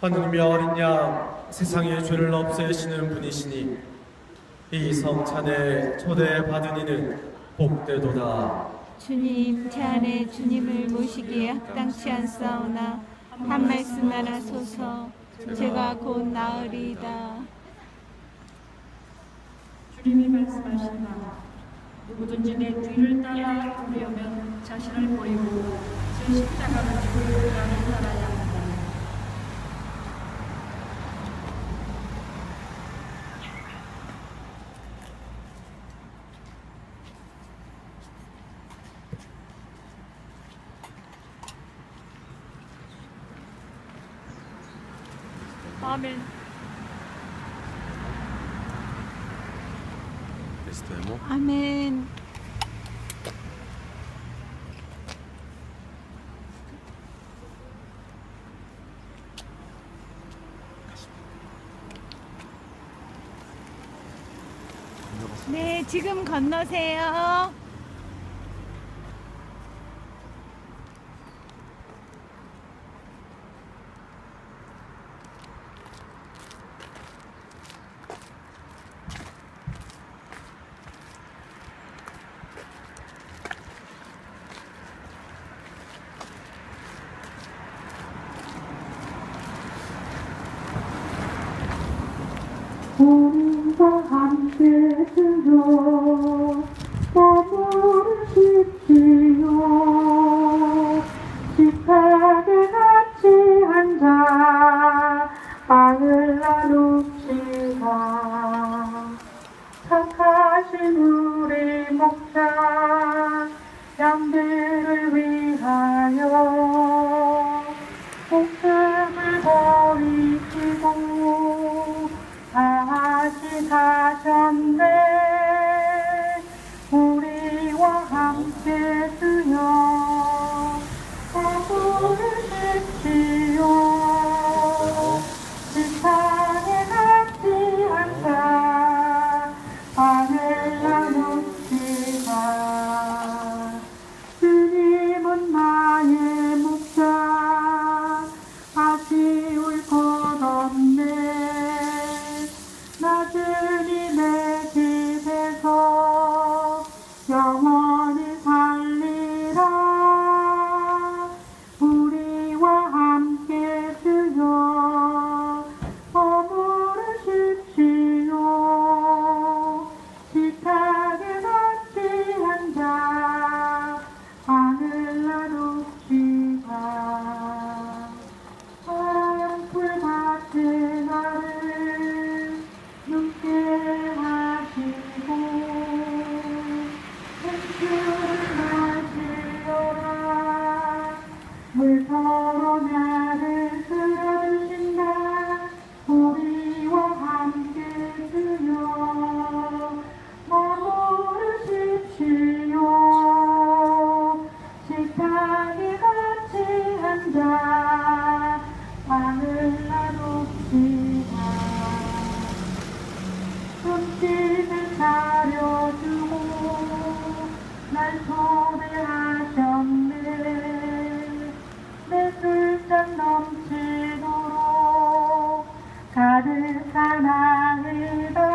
하느님의 어린 양 세상의 죄를 없애시는 분이시니 이 성찬에 초대받은 이는 복되도다 주님, 제 안에 주님을 모시기에 합당치 않사오나 한 말씀만 하소서 제가 곧 나으리이다. 주님이 말씀하신다. 누구든지 내 뒤를 따라 오려면 자신을 버리고 제 십자가를 지고 나를 따라야 한다. 아멘. 에스테모 아멘. 네, 지금 건너세요. 우리와 함께 주여 머무를 십시오 아